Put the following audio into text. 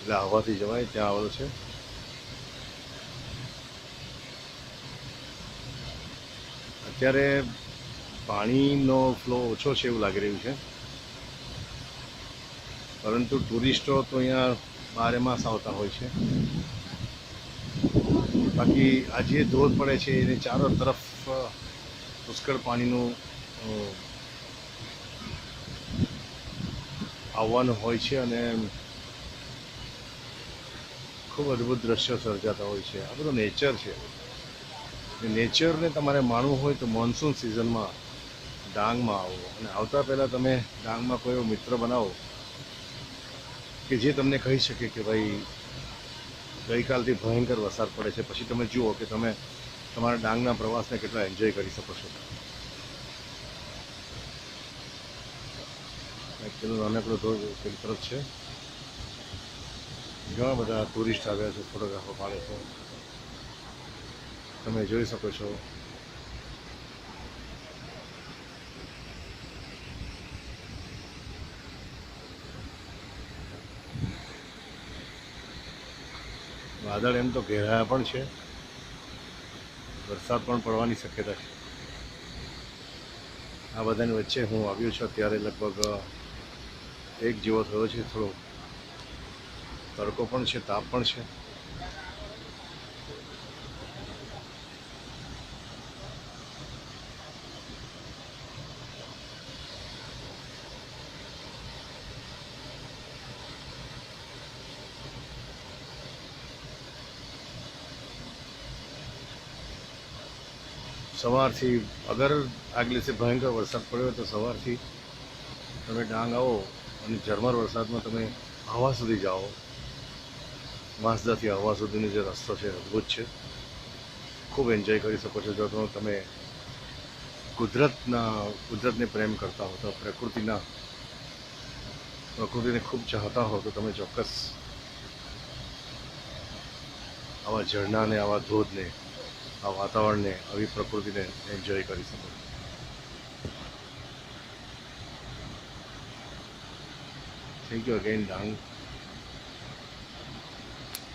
એટલે આવવાથી જવાય ત્યાં આવેલો છે. અત્યારે પાણીનો ફ્લો ઓછો છે એવું લાગી રહ્યું છે. પરંતુ ટુરિસ્ટો તો અહીંયા બારે માસ આવતા હોય છે. બાકી આ જે ધોધ પડે છે એને ચારો તરફ પુષ્કળ પાણીનું આવવાનું હોય છે અને ખૂબ અદ્ભુત દ્રશ્યો સર્જાતા હોય છે. આ બધું નેચર છે. નેચરને તમારે માણવું હોય તો મોન્સૂન સિઝનમાં ડાંગમાં આવો. અને આવતા પહેલાં તમે ડાંગમાં કોઈ એવો મિત્ર બનાવો કે જે તમને કહી શકે કે ભાઈ, ગઈકાલથી ભયંકર વરસાદ પડે છે. પછી તમે જુઓ કે તમે તમારા ડાંગના પ્રવાસને કેટલા એન્જોય કરી શકો છો. પેલું નાનકડો ધોધ પેલી તરફ છે. ઘણા બધા ટુરિસ્ટ આવ્યા છે ફોટોગ્રાફો પાડે છે. તમે જોઈ શકો છો. વાદળ એમ તો ઘેરાયા પણ છે. વરસાદ પણ પડવાની શક્યતા છે. આ બધાની વચ્ચે હું આવ્યો છું, અત્યારે લગભગ એક જેવો થયો છે થોડો. તડકો પણ છે, તાપ પણ છે. સવારથી અગર આગલે દિવસે ભયંકર વરસાદ પડ્યો તો સવારથી તમે ડાંગ આવો અને ઝરમર વરસાદમાં તમે હવા સુધી જાઓ. વાંસદાથી હવા સુધીનો જે રસ્તો છે, અદ્ભુત છે. ખૂબ એન્જોય કરી શકો છો. જો તમે કુદરતના, કુદરતને પ્રેમ કરતા હો, તો પ્રકૃતિના, પ્રકૃતિને ખૂબ ચાહતા હો, તો તમે ચોક્કસ આવા ઝરણાને, આવા ધોધને, આ વાતાવરણને, આવી પ્રકૃતિને એન્જોય કરી શકો થેન્ક યુ અગેન ડાંગ